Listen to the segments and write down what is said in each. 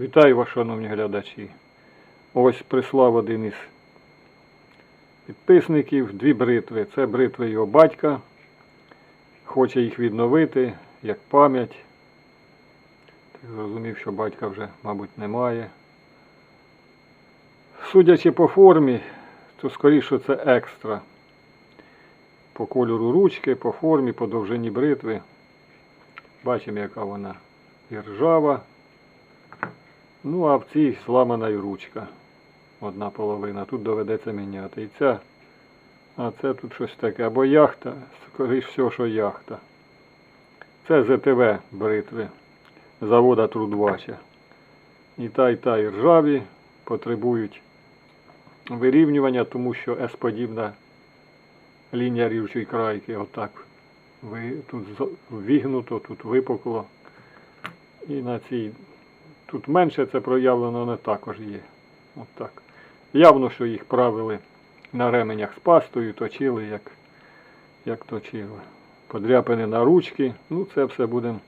Вітаю вас, шановні глядачі. Ось прислав один із підписників дві бритви. Це бритви його батька. Хоче їх відновити як пам'ять. Зрозумів, що батька вже, мабуть, немає. Судячи по формі, то скоріше це екстра. По кольору ручки, по формі, по довжині бритви. Бачимо, яка вона і ржава. Ну, а в цій зламана і ручка. Одна половина. Тут доведеться міняти. І ця. А це тут щось таке. Або яхта, скоріш всього, що яхта. Це ЗТВ бритви завода Трудвача. І та, і та і ржаві потребують вирівнювання, тому що С-подібна лінія рівчої крайки. Отак. Тут вігнуто, тут випукло. І на цій Тут менше це проявлено, але також є. От так. Явно, що їх правили на ременях з пастою, точили, як, як точили. Подряпини на ручки. Ну, це все будемо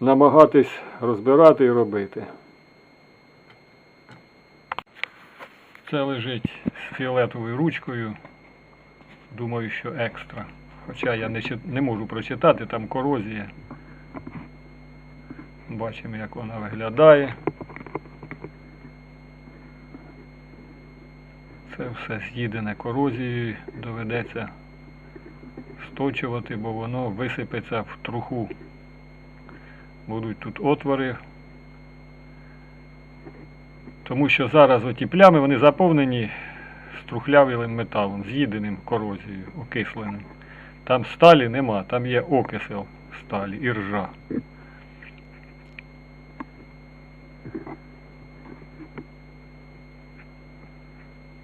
намагатись розбирати і робити. Це лежить з фіолетовою ручкою. Думаю, що екстра. Хоча я не, не можу прочитати, там корозія. Бачимо, як вона виглядає. Це все з'їдене корозією, доведеться сточувати, бо воно висипеться в труху. Будуть тут отвори. Тому що зараз оті плями вони заповнені струхлявілим металом, з'їденим корозією, окисленим. Там сталі нема, там є окисел сталі і ржа.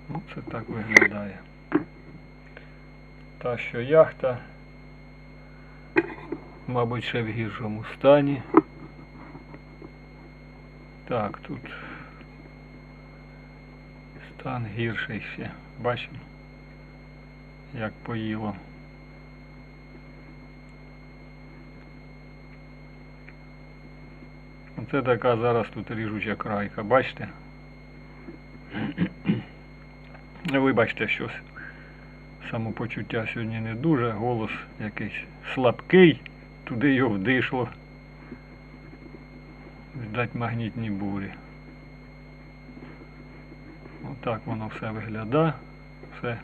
Ну, це так виглядає. Та що яхта, мабуть, ще в гіршому стані. Так, тут стан гірший ще. Бачимо, як поїло. Оце така зараз тут ріжуча крайка, бачите? Вибачте, щось самопочуття сьогодні не дуже, голос якийсь слабкий, туди його вдишло. Видать магнітні бурі. Отак воно все виглядає. Все,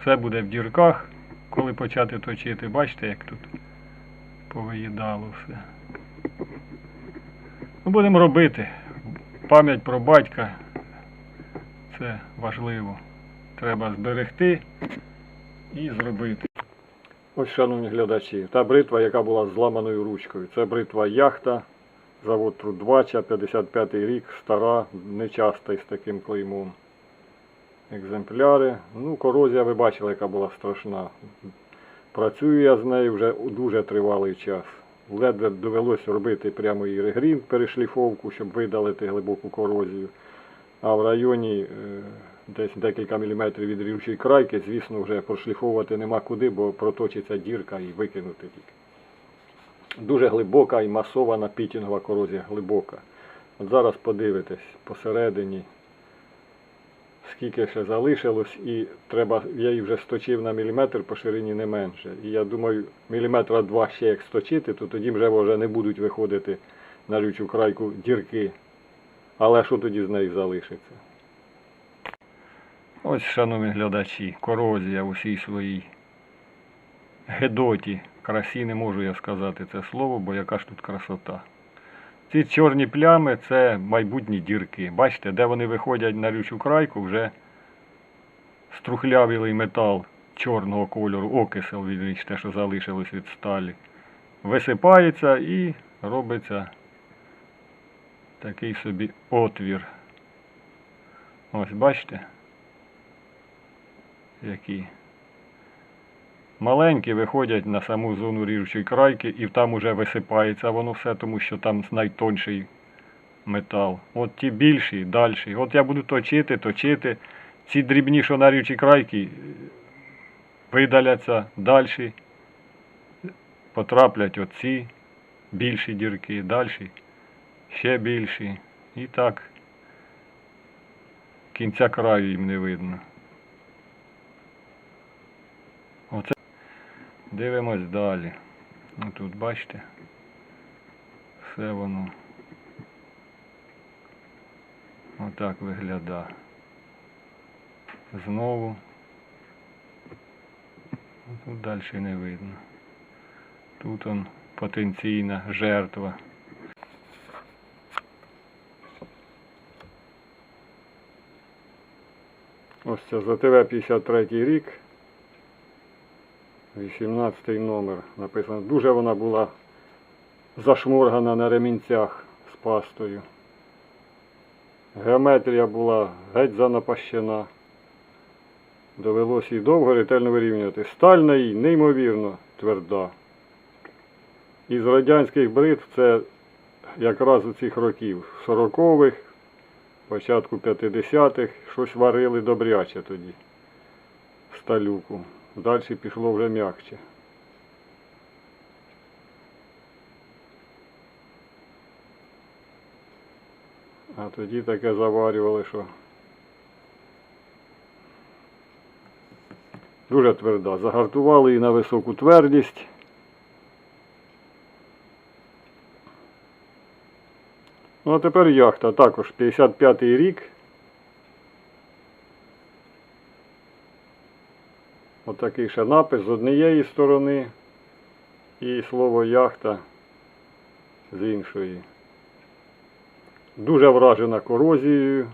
все буде в дірках, коли почати точити. Бачите, як тут повиїдало все. Ну, будемо робити. Пам'ять про батька це важливо. Треба зберегти і зробити. Ось, шановні глядачі, та бритва, яка була зламаною ручкою. Це бритва яхта, завод Трудвача, 55 рік, стара, нечаста із таким клеймом. Екземпляри. Ну, корозія ви бачили, яка була страшна. Працюю я з нею вже дуже тривалий час. Ледве довелося робити прямо і регрін, перешліфовку, щоб видалити глибоку корозію. А в районі е, десь декілька міліметрів від рівчої крайки, звісно, вже прошліфовувати нема куди, бо проточиться дірка і викинути тільки. Дуже глибока і масована пітінгова корозія, глибока. От зараз подивитесь посередині, скільки ще залишилось, і треба, я її вже сточив на міліметр по ширині не менше. І я думаю, міліметра два ще як сточити, то тоді вже, вже не будуть виходити на рючу крайку дірки. Але що тоді з неї залишиться? Ось, шановні глядачі, корозія у всій своїй гедоті. Красі не можу я сказати це слово, бо яка ж тут красота. Ці чорні плями це майбутні дірки. Бачите, де вони виходять на рючу крайку, вже струхлявілий метал чорного кольору, окисел від те, що залишилось від сталі. Висипається і робиться такий собі отвір. Ось бачите? Які маленькі виходять на саму зону ріжучої крайки і там уже висипається воно все, тому що там найтонший метал. От ті більші, далі. От я буду точити, точити. Ці дрібні, що на ріжучій крайки, видаляться далі. Потраплять оці більші дірки, далі ще більші. І так кінця краю їм не видно. Оце дивимось далі. Ну тут бачите, все воно отак виглядає. Знову. Тут далі не видно. Тут он потенційна жертва. Ось це ЗТВ 53 рік. 18 номер написано. Дуже вона була зашморгана на ремінцях з пастою. Геометрія була геть занапащена. Довелося її довго ретельно вирівнювати. Сталь на їй неймовірно тверда. Із радянських бритв це якраз у цих років 40-х, початку 50-х, щось варили добряче тоді. Сталюку. Далі пішло вже м'якче. А тоді таке заварювали, що дуже тверда. Загартували її на високу твердість. Ну а тепер яхта також 55-й рік. Отакий ще напис з однієї сторони і слово яхта з іншої. Дуже вражена корозією.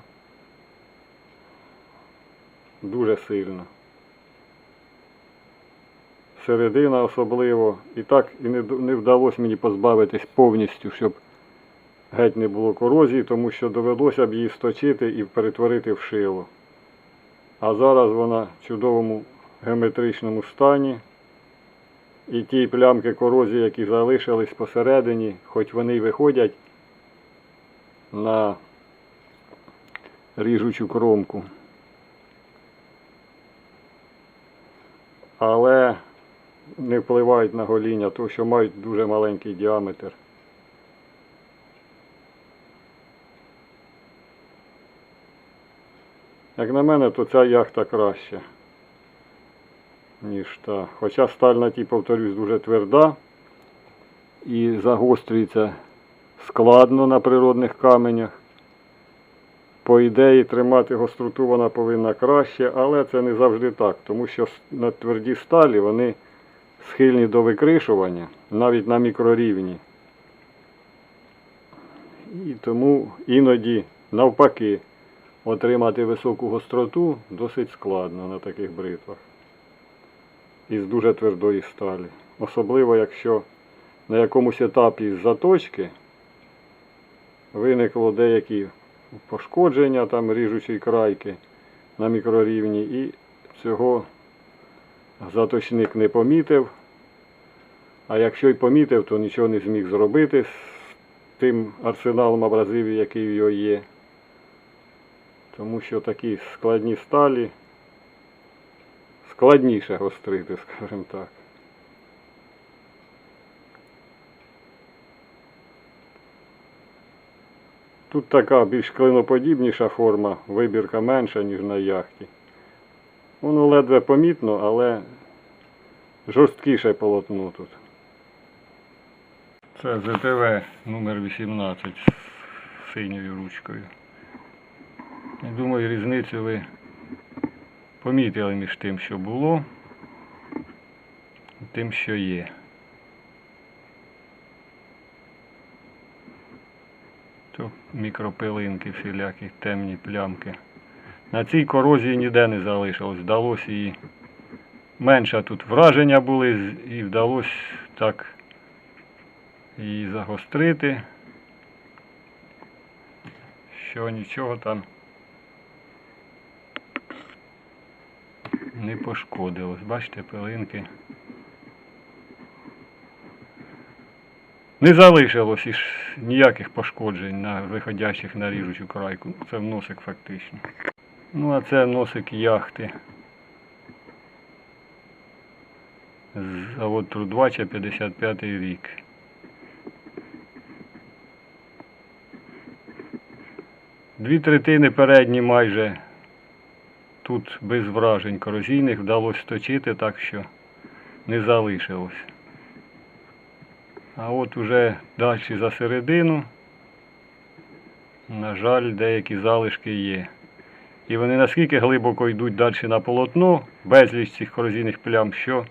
Дуже сильно. Середина особливо. І так і не, не вдалося мені позбавитись повністю, щоб геть не було корозії, тому що довелося б її сточити і перетворити в шило. А зараз вона в чудовому геометричному стані. І ті плямки корозії, які залишились посередині, хоч вони й виходять на ріжучу кромку. Але не впливають на гоління, тому що мають дуже маленький діаметр. Як на мене, то ця яхта краща, ніж та. Хоча сталь на тій, повторюсь, дуже тверда і загострюється складно на природних каменях. По ідеї, тримати гостроту вона повинна краще, але це не завжди так, тому що на тверді сталі вони схильні до викришування навіть на мікрорівні. І тому іноді навпаки отримати високу гостроту досить складно на таких бритвах із дуже твердої сталі. Особливо якщо на якомусь етапі з заточки виникло деякі пошкодження там ріжучої крайки на мікрорівні і цього заточник не помітив. А якщо й помітив, то нічого не зміг зробити з тим арсеналом абразивів, який в його є. Тому що такі складні сталі складніше гострити, скажімо так. Тут така більш клиноподібніша форма, вибірка менша, ніж на яхті. Воно ледве помітно, але жорсткіше полотно тут. Це ЗТВ номер 18 з синьою ручкою. Я думаю, різницю ви помітили між тим, що було, і тим, що є. То мікропилинки всілякі, темні плямки. На цій корозії ніде не залишилось. Вдалося її менше тут враження були і вдалося так її загострити, що нічого там не пошкодилось. Бачите, пилинки. Не залишилось іж ніяких пошкоджень на виходячих на ріжучу крайку. Це в носик фактично. Ну а це носик яхти. Завод Трудвача 55 рік. Дві третини передні майже тут без вражень корозійних вдалося точити, так що не залишилось. А от уже далі за середину, на жаль, деякі залишки є. І вони наскільки глибоко йдуть далі на полотно, безліч цих корозійних плям, що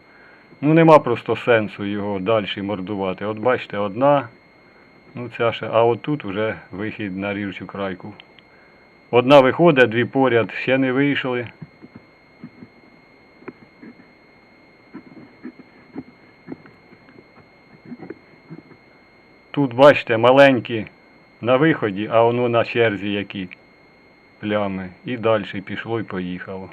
ну нема просто сенсу його далі мордувати. От бачите, одна, ну ця ще, а от тут вже вихід на ріжучу крайку. Одна виходить, дві поряд ще не вийшли. Тут, бачите, маленькі на виході, а воно на черзі які плями. І далі пішло і поїхало.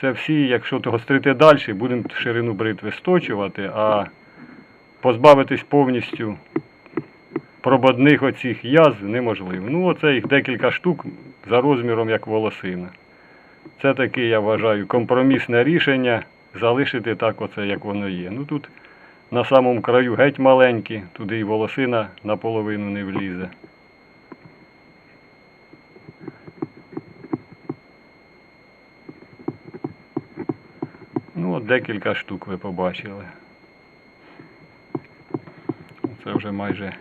Це всі, якщо то гострити далі, будемо ширину бритви сточувати, а позбавитись повністю прободних оцих язв неможливо. Ну, оце їх декілька штук за розміром як волосина. Це таке, я вважаю, компромісне рішення залишити так, оце, як воно є. Ну тут на самому краю геть маленькі, туди і волосина наполовину не влізе. Ну, от декілька штук ви побачили. Це вже майже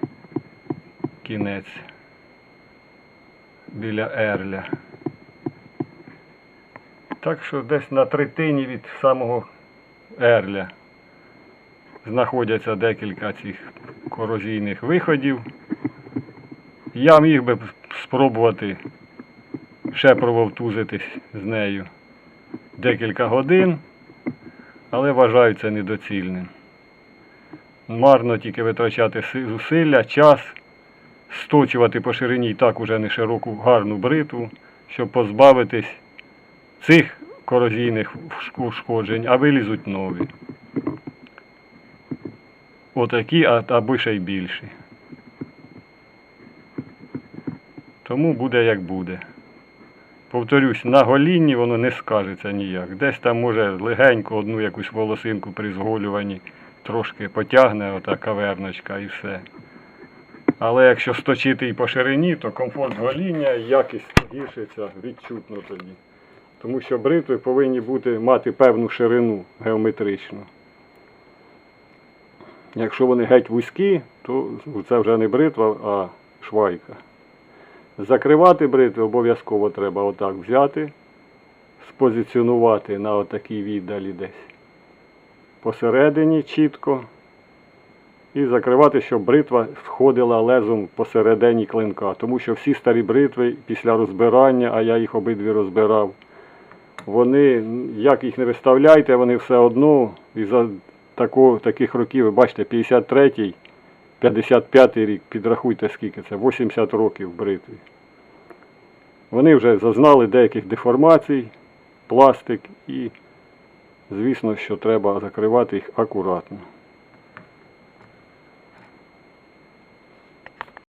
кінець біля ерля. Так що десь на третині від самого ерля знаходяться декілька цих корозійних виходів. Я міг би спробувати ще прововтузитись з нею декілька годин, але вважаю це недоцільним. Марно тільки витрачати зусилля, час, сточувати по ширині і так уже не широку гарну бритву, щоб позбавитись цих корозійних ушкоджень, а вилізуть нові. Отакі, або ще й більші. Тому буде як буде. Повторюсь, на голінні воно не скажеться ніяк. Десь там може легенько одну якусь волосинку при зголюванні трошки потягне ота каверночка і все. Але якщо сточити і по ширині, то комфорт гоління якість гіршиться відчутно тоді. Тому що бритви повинні бути, мати певну ширину геометричну. Якщо вони геть вузькі, то це вже не бритва, а швайка. Закривати бритви обов'язково треба отак взяти, спозиціонувати на отакій віддалі десь. Посередині чітко. І закривати, щоб бритва входила лезом посередині клинка. Тому що всі старі бритви після розбирання, а я їх обидві розбирав, вони, як їх не виставляйте, вони все одно і за тако, таких років, ви бачите, 53-й, 55-й рік, підрахуйте скільки це, 80 років бритві. Вони вже зазнали деяких деформацій, пластик і, звісно, що треба закривати їх акуратно.